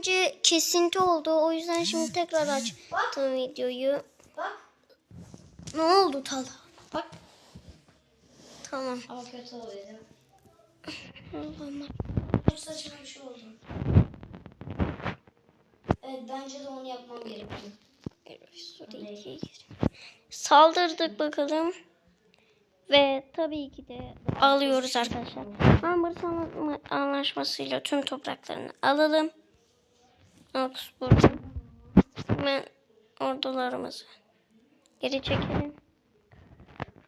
Önce kesinti oldu. O yüzden şimdi tekrar açtım videoyu. Bak. Ne oldu Talha? Bak. Tamam. Ama kötü oluyor değil mi? Allah'ım. Saçma bir şey oldu. Evet bence de onu yapmam gerekiyor. Saldırdık bakalım. Ve tabii ki de alıyoruz arkadaşlar. Amber Anlaşması'yla tüm topraklarını alalım. Oxford'u. Hemen ordularımızı geri çekelim.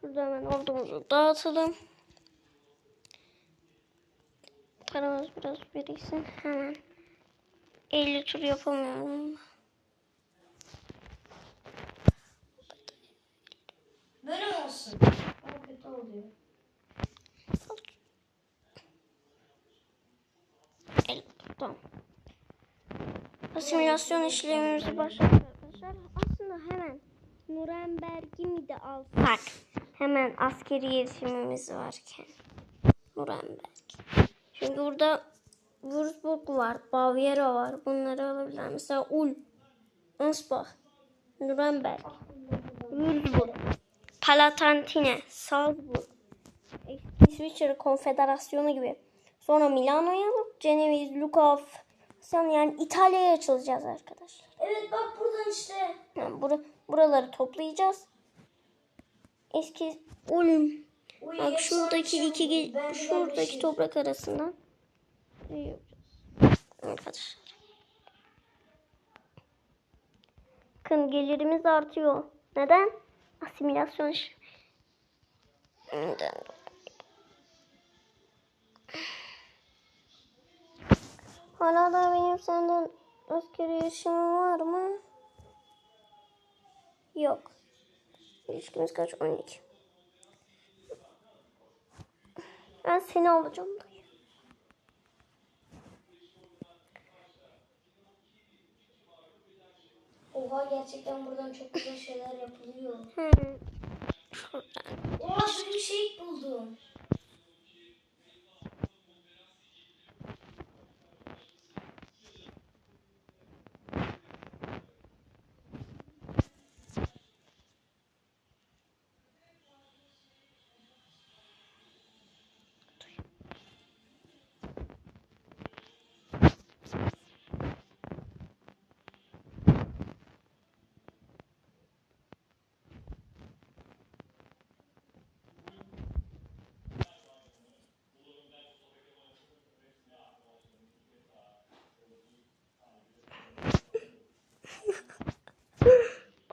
Şurada hemen ordumuzu dağıtalım. Paramız biraz biriksin. Hemen 50 tur yapamıyorum. Böyle olsun? Ama kötü oluyor. El, tamam. Asimilasyon işlemimizi başlattık arkadaşlar. Aslında hemen Nuremberg'i mi de alsak? Hemen askeri yetişimimiz varken. Nuremberg. Çünkü burada Würzburg var, Bavyera var. Bunları alabilirler. Mesela Ulm, Ansbach, Nuremberg, Würzburg, Palatine, Salzburg, İsviçre Konfederasyonu gibi. Sonra Milano'ya alıp Ceneviz, Lukov, yani İtalya'ya açılacağız arkadaşlar. Evet bak buradan işte. Yani bura, buraları toplayacağız. Eski. Uy, Bak şuradaki iki şuradaki toprak arasından. Arkadaşlar. Bakın gelirimiz artıyor. Neden? Asimilasyon. Neden? Hala da benim senden askeri yaşamım var mı? Yok. İlişkimiz kaç? 12. Ben seni alacağım dayı. Oha gerçekten buradan çok güzel şeyler yapılıyor. Şuradan. Oha bir şey buldum.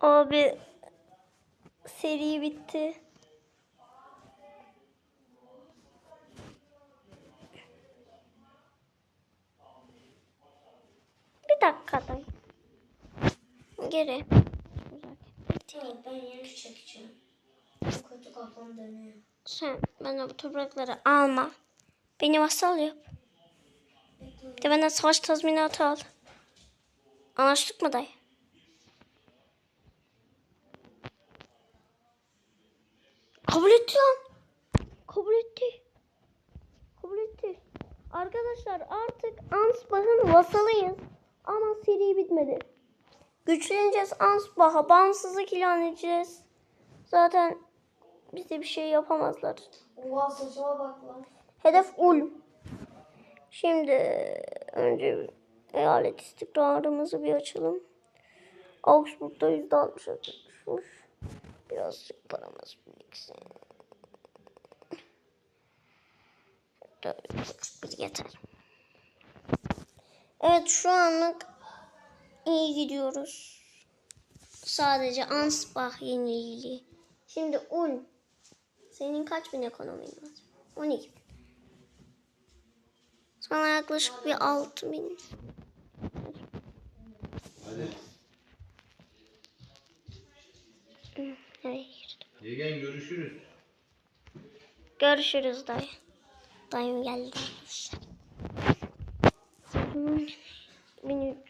Abi seri bitti. Bir dakika dayı. Geri. Evet ben yeni çekeceğim. Kötü kafam dönüyor. Sen bana bu toprakları alma. Beni vasal yap. Bir de benden savaş tazminatı al. Anlaştık mı dayı? Kabul etti lan. Kabul etti. Kabul etti. Arkadaşlar artık Ansbach'ın vasalıyız. Ama seri bitmedi. Güçleneceğiz Ansbach'a. Bağımsızlık ilan edeceğiz. Zaten bize bir şey yapamazlar. Oha saçıma bak lan. Hedef Ulm. Şimdi önce eyalet istikrarımızı bir açalım. Augsburg'da yüzde altmışa düşmüş. Birazcık paramız biriksin. Bir yeter. Evet şu anlık iyi gidiyoruz. Sadece Ansbach yeniliği. Şimdi Ulm. Senin kaç bin ekonomin var? 12 bin. Sana yaklaşık bir 6 bin. Hadi. Yegen görüşürüz. Görüşürüz dayı. Dayım geldi. 1300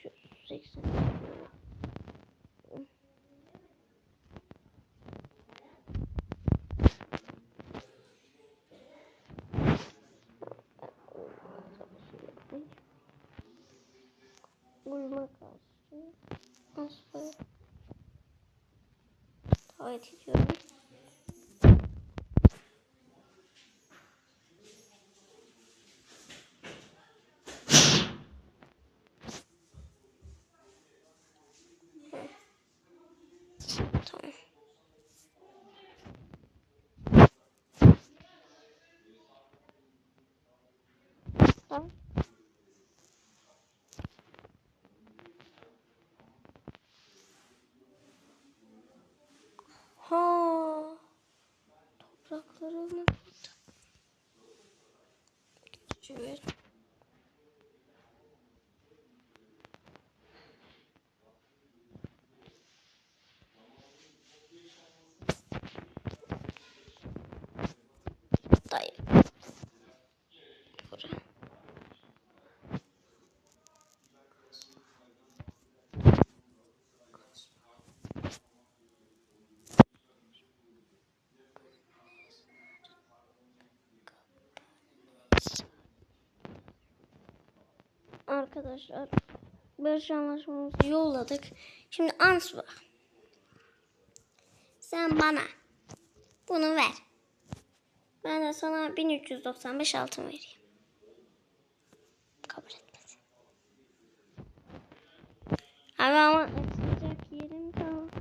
Davet ediyorum. Tamam. Tamam. Ha. Topraklarımı burada. Evet. Dayı. Buraya. Arkadaşlar barış anlaşmamızı yolladık. Şimdi ans var. Sen bana bunu ver. Ben de sana 1395 altın vereyim. Kabul etmedi. Abi ama açılacak yerim kalmadı.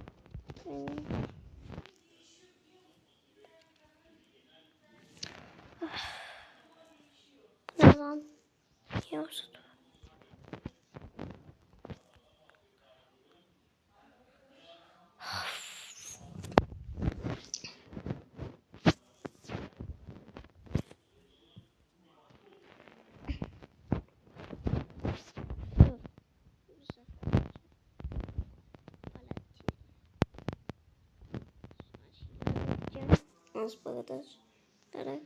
Ah. Ne lan? Yoksa Az kadar. Darak.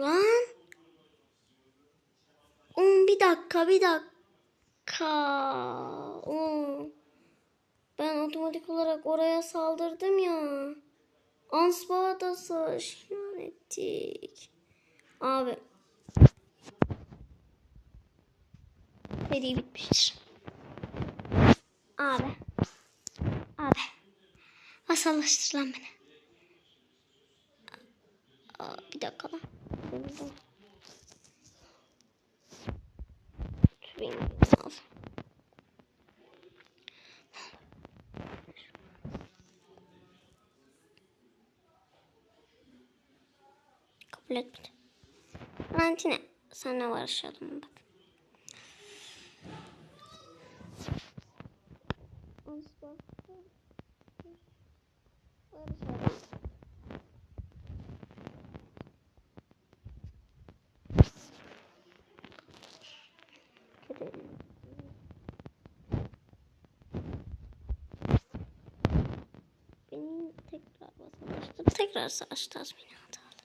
Lan. Oğlum bir dakika bir dakika. Oğlum. Ben otomatik olarak oraya saldırdım ya. Ansbağ'a da savaş ilan ettik. Abi. Seri bitmiştir. Abi. Abi. Masallaştır lan beni. Aa, bir dakika lan. Benim al. Kabul etmedi. Valentine sana barışalım bak. Asla. Barışalım. Gidelim. Benim tekrar vatandaşlarım tekrar savaş tazminatı aldı.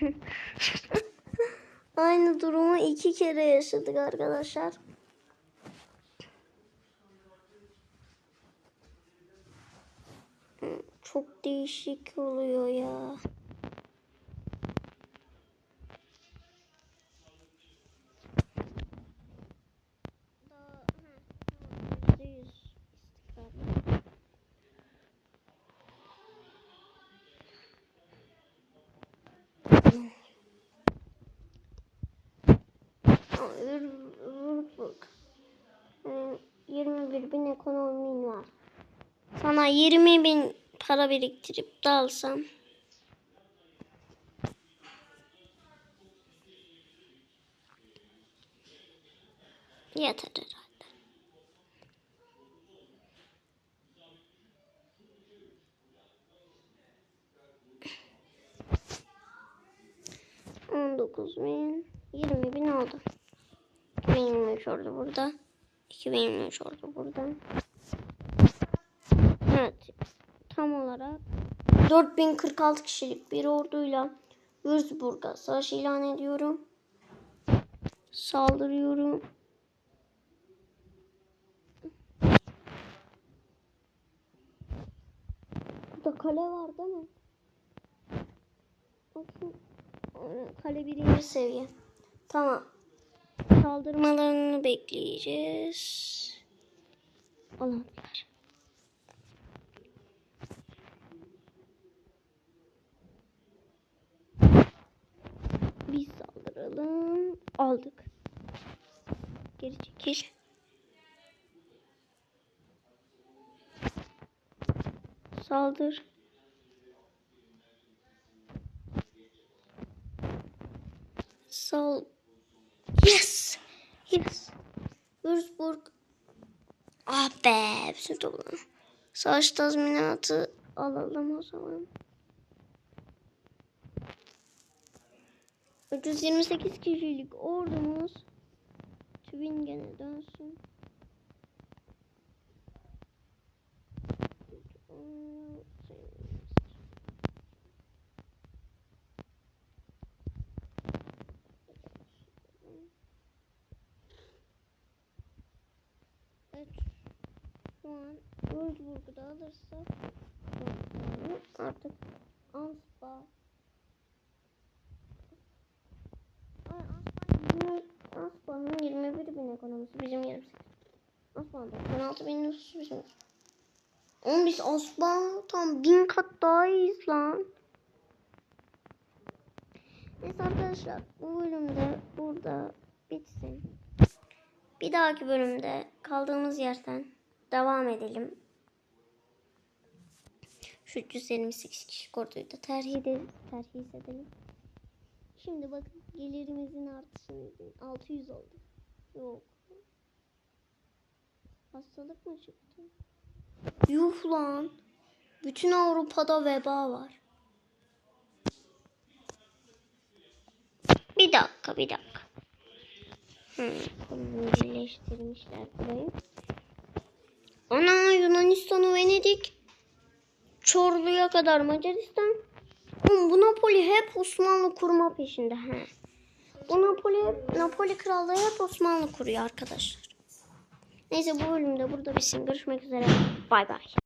Aynı durumu iki kere yaşadık arkadaşlar. Çok değişik oluyor ya. Daha, hı, tamam, yüzde yüz istikrarlı. Ama ür- ür- bak. Ee, 21 bin ekonomin var. Sana 20 bin para biriktirip dalsam. Yeter herhalde. On dokuz bin, yirmi bin oldu. 2023 oldu burada. 2023 oldu burada. Tam olarak 4046 kişilik bir orduyla Würzburg'a savaş ilan ediyorum. Saldırıyorum. Burada kale var değil mi? Bakın. Aynen, Kale birinci seviye. Tamam. Saldırmalarını bekleyeceğiz. Olanlar. Biz saldıralım. Aldık. Geri çekil. Saldır. Sal. Yes. Yes. Würzburg. Ah be. Bütün toplam. Savaş tazminatı alalım o zaman. 328 kişilik ordumuz Tübingen'e dönsün. Evet. Şu an Würzburg'u da alırsak artık ekonomisi bizim 28. Aslan'da 16 bin nüfusu bizim. Oğlum biz Aslan tam bin kat daha iyiyiz lan. Neyse arkadaşlar bu bölümde burada bitsin. Bir dahaki bölümde kaldığımız yerden devam edelim. Şu 328 kişi orduyu da terhis ederiz. Terhis edelim. Şimdi bakın gelirimizin artışını 600 oldu. Yok. Hastalık mı çıktı? Yuh lan. Bütün Avrupa'da veba var. Bir dakika bir dakika. Hmm, birleştirmişler burayı. Ana Yunanistan'ı Venedik. Çorlu'ya kadar Macaristan. Oğlum bu Napoli hep Osmanlı kurma peşinde. He. Bu Napoli, Napoli krallığı hep Osmanlı kuruyor arkadaşlar. Neyse bu bölümde burada bitsin. Görüşmek üzere. Bay bay.